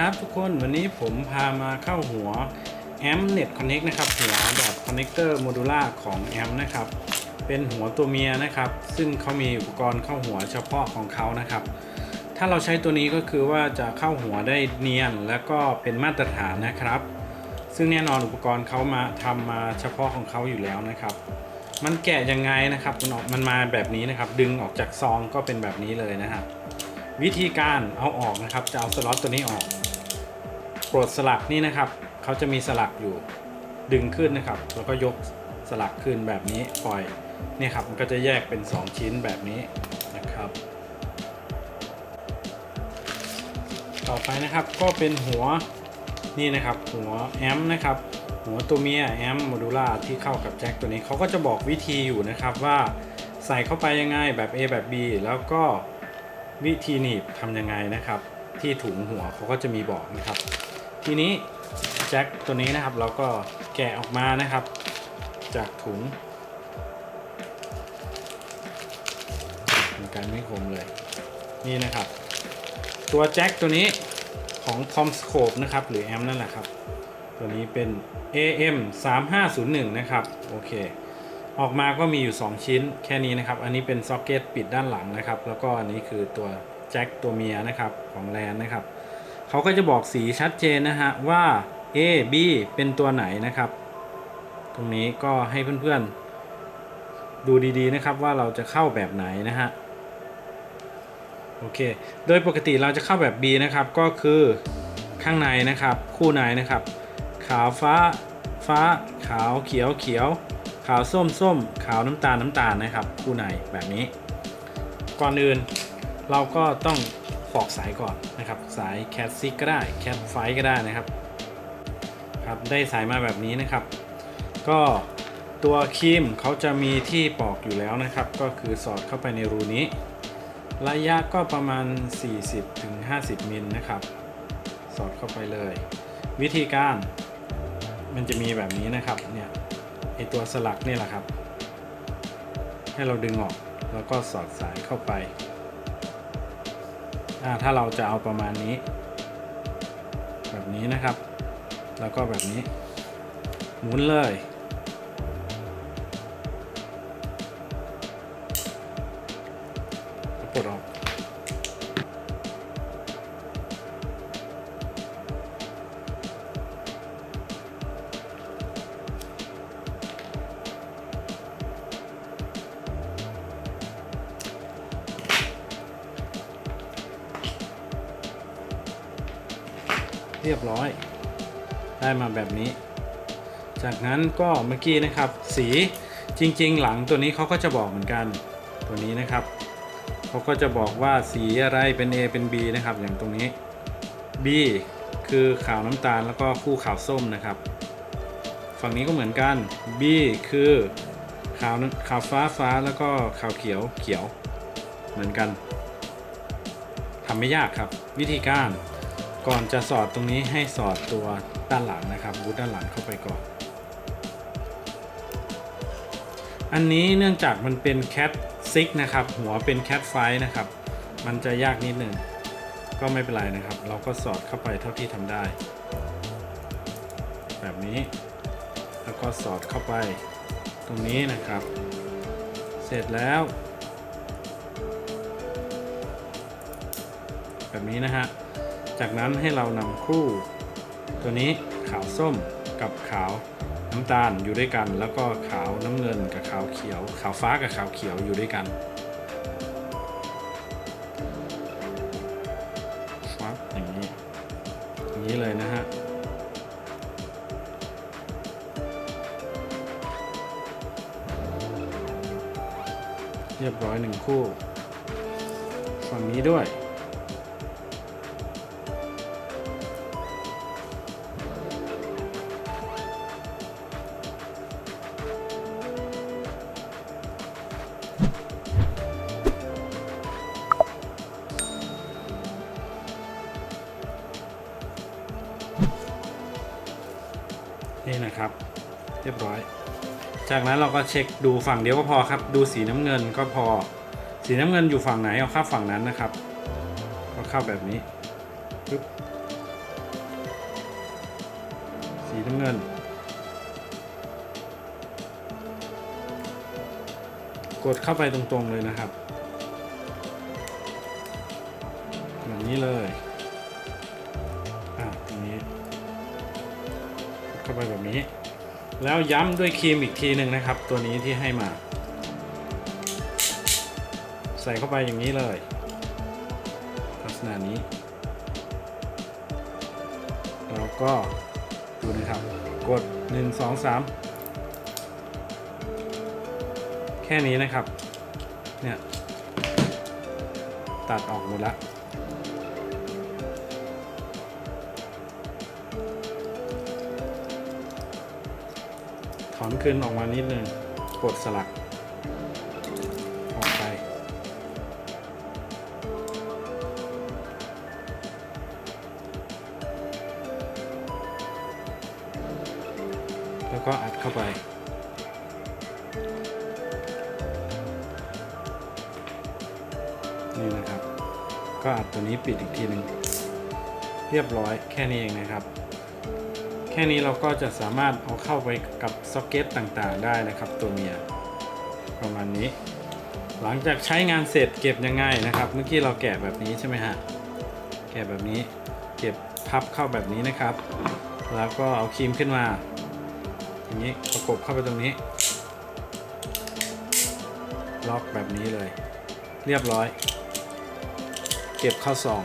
ครับทุกคนวันนี้ผมพามาเข้าหัว a m Net Connect นะครับหัวแบบคอนเนคเตอร์โมดูล่าของ a m นะครับเป็นหัวตัวเมียนะครับ ซึ่งเขามีอุปกรณ์เข้าหัวเฉพาะของเขานะครับ ถ้าเราใช้ตัวนี้ก็คือว่าจะเข้าหัวได้เนียนและก็เป็นมาตรฐานนะครับ ซึ่งแน่นอนอุปกรณ์เขามาทำมาเฉพาะของเขาอยู่แล้วนะครับ มันแกะยังไงนะครับมันออกมันมาแบบนี้นะครับ ดึงออกจากซองก็เป็นแบบนี้เลยนะครับวิธีการเอาออกนะครับ จะเอาสล็อตตัวนี้ออก ปลดสลักนี่นะครับเขาจะมีสลักอยู่ดึงขึ้นนะครับ แล้วก็ยกสลักขึ้นแบบนี้ปล่อยเนี่ยครับมันก็จะแยกเป็น 2 ชิ้นแบบนี้นะครับ ต่อไปนะครับก็เป็นหัวนี่นะครับ หัวแอมนะครับหัวตัวเมียแอมโมดูล่าที่เข้ากับแจ็คตัวนี้เขาก็จะบอกวิธีอยู่นะครับว่าใส่เข้าไปยังไงแบบ A แบบ B แล้วก็วิธีหนีบทำยังไงนะครับ ที่ถุงหัวเขาก็จะมีบอกนะครับ ทีนี้แจ็คตัวนี้นะครับเราก็แกะออกมานะครับ จากถุงเป็นการไม่คมเลยนี่นะครับ ตัวแจ็คตัวนี้ของ Comscope นะครับ หรือแอมนั่นแหละครับ ตัวนี้เป็น AM 3501 นะครับ โอเค ออกมาก็มีอยู่ 2 ชิ้นแค่นี้นะครับ อันนี้เป็นซ็อกเก็ตปิดด้านหลังนะครับ แล้วก็อันนี้คือตัวแจ็คตัวเมียนะครับ ของแลนนะครับ เขาก็จะบอกสีชัดเจนนะฮะว่า A B เป็นตัวไหนนะครับ ตรงนี้ก็ให้เพื่อนๆ ดูดีๆนะครับว่าเราจะเข้าแบบไหนนะฮะโอเค โดยปกติเราจะเข้าแบบ B นะครับก็คือข้างในนะครับ คู่ในนะครับ ขาวฟ้า ฟ้า ขาวเขียวเขียว ขาวส้มส้ม ขาวน้ำตาลน้ำตาลนะครับ คู่ในแบบนี้ ก่อนอื่นเราก็ต้อง ปอกสายก่อนนะครับ สายแคทซิกก็ได้แคทไฟก็ได้นะครับครับได้สายมาแบบนี้นะครับ ก็ตัวครีมเขาจะมีที่ปอกอยู่แล้วนะครับ ก็คือสอดเข้าไปในรูนี้ ระยะก็ประมาณ 40-50มิลนะครับ สอดเข้าไปเลย วิธีการมันจะมีแบบนี้นะครับเนี่ยไอตัวสลักนี่แหละครับ ให้เราดึงออกแล้วก็สอดสายเข้าไป ถ้าเราจะเอาประมาณนี้ แบบนี้นะครับ แล้วก็แบบนี้หมุนเลย เรียบร้อย ได้มาแบบนี้ จากนั้นก็เมื่อกี้นะครับ สีจริงๆ หลังตัวนี้เขาก็จะบอกเหมือนกันตัวนี้นะครับเขาก็จะบอกว่าสีอะไรเป็น A เป็น B นะครับ อย่างตรงนี้ B คือขาวน้ำตาลแล้วก็คู่ขาวส้มนะครับ ฝั่งนี้ก็เหมือนกัน B คือขาวขาวฟ้าฟ้าแล้วก็ขาวเขียวเขียวเหมือนกันทำไม่ยากครับ วิธีการ ก่อนจะสอดตรงนี้ให้สอดตัวด้านหลังนะครับบูทด้านหลังเข้าไปก่อน อันนี้เนื่องจากมันเป็นแคทซิกนะครับ หัวเป็นแคทไฟนะครับ มันจะยากนิดหนึ่งก็ไม่เป็นไรนะครับ เราก็สอดเข้าไปเท่าที่ทำได้ แบบนี้ แล้วก็สอดเข้าไปตรงนี้นะครับ เสร็จแล้ว แบบนี้นะฮะ จากนั้นให้เรานำคู่ ตัวนี้ขาวส้มกับขาวน้ำตาลอยู่ด้วยกัน แล้วก็ขาวน้ำเงินกับขาวเขียว ขาวฟ้ากับขาวเขียวอยู่ด้วยกันฟับอย่างนี้อย่างนี้เลยนะฮะเรียบร้อยหนึ่งคู่ ฝั่งนี้ด้วย นี่นะครับ เรียบร้อย จากนั้นเราก็เช็คดูฝั่งเดียวก็พอครับ ดูสีน้ำเงินก็พอ สีน้ำเงินอยู่ฝั่งไหนเอาเข้าฝั่งนั้นนะครับ ก็เข้าแบบนี้ปึ๊บสีน้ำเงิน กดเข้าไปตรงๆเลยนะครับ แบบนี้เลย เข้าไปแบบนี้ แล้วย้ำด้วยครีมอีกทีหนึ่งนะครับ ตัวนี้ที่ให้มา ใส่เข้าไปอย่างนี้เลยลักษณะนี้ แล้วก็ดูนะครับ กด 1 2 3 แค่นี้นะครับ เนี่ย ตัดออกหมดละ อนคืนออกมานิดนึงกดสลัก ออกไป แล้วก็อัดเข้าไปนี่นะครับ ก็อัดตัวนี้ปิดอีกทีหนึ่งเรียบร้อยแค่นี้เองนะครับ แค่นี้เราก็จะสามารถเอาเข้าไปกับซ็อกเก็ตต่างๆ ได้นะครับ ตัวเมียประมาณนี้ หลังจากใช้งานเสร็จเก็บยังไงนะครับ เมื่อกี้เราแกะแบบนี้ใช่ไหมฮะแกะแบบนี้เก็บพับเข้าแบบนี้นะครับ แล้วก็เอาครีมขึ้นมาอย่างนี้ประกบเข้าไปตรงนี้ ล็อกแบบนี้เลย เรียบร้อย เก็บเข้าซอง